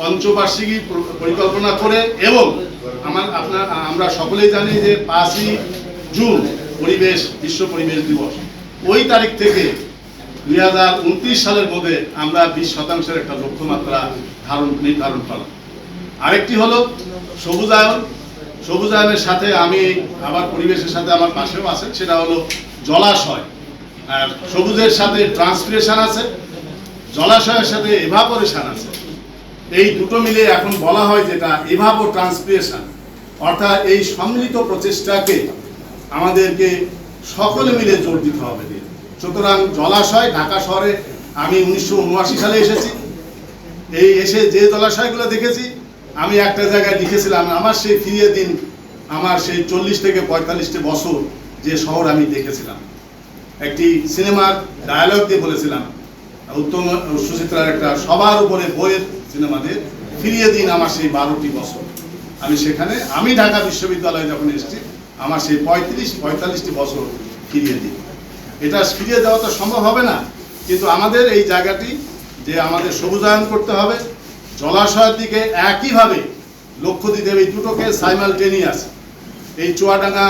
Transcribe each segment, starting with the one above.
পঞ্চবার্ষিকী পরিকল্পনা করে এবং আমার আপনার, আমরা সকলেই জানি যে পাঁচই জুন পরিবেশ, বিশ্ব পরিবেশ দিবস। ওই তারিখ থেকে দুই হাজার উনত্রিশ সালের মধ্যে আমরা বিশ শতাংশের একটা লক্ষ্যমাত্রা ধারণ, নির্ধারণ করা আরেকটি হলো সবুজায়ন। সবুজায়নের সাথে আমি আবার পরিবেশের সাথে আমার পাশেও আছে সেটা হলো জলাশয়। আর সবুজের সাথে ট্রান্সপিরেশন আছে, জলাশয়ের সাথে এভাপোরেশন আছে। এই দুটো মিলে এখন বলা হয় যেটা এভাবো ট্রান্সপিরেশন অর্থাৎ এই সম্মিলিত প্রচেষ্টাকে আমাদেরকে সকলে মিলে জোর দিতে হবে সুতরাং জলাশয় ঢাকা শহরে, আমি উনিশশো উনআশি সালে এসেছি। এই এসে যে জলাশয়গুলো দেখেছি, আমি একটা জায়গায় লিখেছিলাম, আমার সেই ফিরিয়ে দিন, আমার সেই চল্লিশ থেকে পঁয়তাল্লিশটি বছর যে শহর আমি দেখেছিলাম। একটি সিনেমার ডায়ালগ দিয়ে বলেছিলাম, উত্তম সুচিত্রার একটা সবার উপরে বইয়ের সিনেমাতে ফিরিয়ে দিন আমার সেই বারোটি বছর। আমি সেখানে, আমি ঢাকা বিশ্ববিদ্যালয়ে যখন এসেছি, আমার সেই পঁয়ত্রিশ, পঁয়তাল্লিশটি বছর ফিরিয়ে দিন। এটা ফিরিয়ে দেওয়া তো সম্ভব হবে না, কিন্তু আমাদের এই জায়গাটি যে আমাদের সবুজায়ন করতে হবে, জলাশয়ের দিকে একইভাবে লক্ষ্য দিতে হবে এই দুটোকে সাইমালটেনিয়াস এই চুয়াডাঙ্গা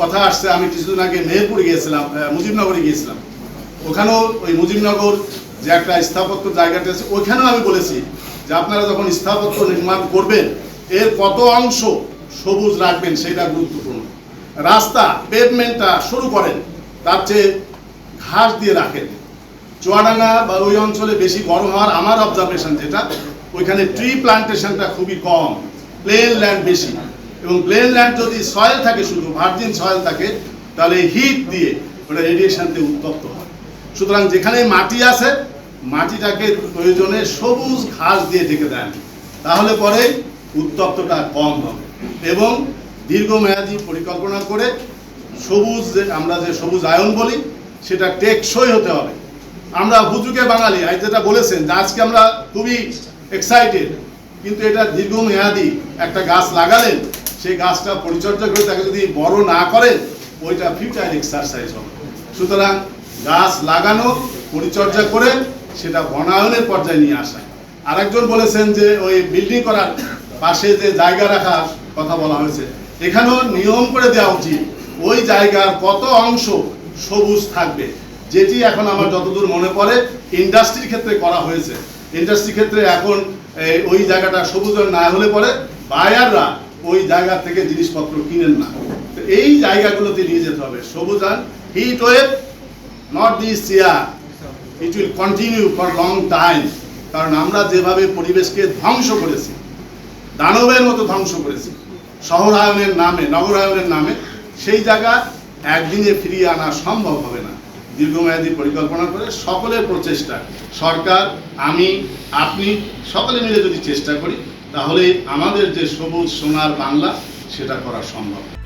কথা আসছে, আমি কিছুদিন আগে মেহেরপুরে গিয়েছিলাম মুজিবনগরে গিয়েছিলাম। ওখানেও ওই মুজিবনগর যে একটা স্থাপত্য জায়গাটা আছে, ওইখানেও আমি বলেছি যে আপনারা যখন স্থাপত্য নির্মাণ করবেন, এর কত অংশ সবুজ রাখবেন সেটা গুরুত্বপূর্ণ। রাস্তা পেভমেন্টটা শুরু করেন, তার চেয়ে ঘাস দিয়ে রাখেন। চুয়াডাঙ্গা বা ওই অঞ্চলে বেশি গরম হওয়ার আমার অবজারভেশন যেটা, ওইখানে ট্রি প্লান্টেশনটা খুবই কম প্লেন ল্যান্ড বেশি। এবং প্লেন ল্যান্ড যদি সয়েল থাকে শুধু ভার্জিন সয়েল থাকে, তাহলে হিট দিয়ে ওটা রেডিয়েশন দিয়ে উত্তপ্ত হয়। সুতরাং যেখানে মাটি আছে মাটিটাকে প্রয়োজনে সবুজ ঘাস দিয়ে ঢেকে দেন। তাহলে পরে উত্তপ্তটা কম হবে এবং দীর্ঘমেয়াদী পরিকল্পনা করে সবুজ যে, আমরা যে সবুজ আয়ন বলি, সেটা টেকসই হতে হবে। আমরা হুজুকে বাঙালি আজ যেটা বলেছেন যে আজকে আমরা খুবই এক্সাইটেড কিন্তু এটা দীর্ঘমেয়াদী একটা গাছ লাগালেন, সেই গাছটা পরিচর্যা করে তাকে যদি বড় না করেন, ওইটা ফিউচার এক্সারসাইজ হবে। সুতরাং গাছ লাগানো, পরিচর্যা করে সেটা বনায়নের পর্যায়ে নিয়ে আসা। আরেকজন বলেছেন যে ওই বিল্ডিং করার পাশে যে জায়গা রাখার কথা বলা হয়েছে, এখানেও নিয়ম করে দেওয়া উচিত। ওই জায়গার কত অংশ সবুজ থাকবে, যেটি এখন আমার যতদূর মনে পড়ে ইন্ডাস্ট্রির ক্ষেত্রে করা হয়েছে। ইন্ডাস্ট্রির ক্ষেত্রে এখন ওই জায়গাটা সবুজ না হলে পরে বায়াররা ওই জায়গা থেকে জিনিসপত্র কিনেন না। এই জায়গাগুলোতে নিয়ে যেতে হবে। সবুজান heat wave not this year it will continue for long time কারণ আমরা যেভাবে পরিবেশকে ধ্বংস করেছি, দানবের মতো ধ্বংস করেছি, শহরায়নের নামে, নগরায়নের নামে, সেই জায়গা একদিনে ফিরিয়ে আনা সম্ভব হবে না। দীর্ঘমেয়াদী পরিকল্পনা করে সকলের প্রচেষ্টা, সরকার, আমি, আপনি, সকলে মিলে যদি চেষ্টা করি, তাহলে আমাদের যে সবুজ সোনার বাংলা, সেটা করা সম্ভব।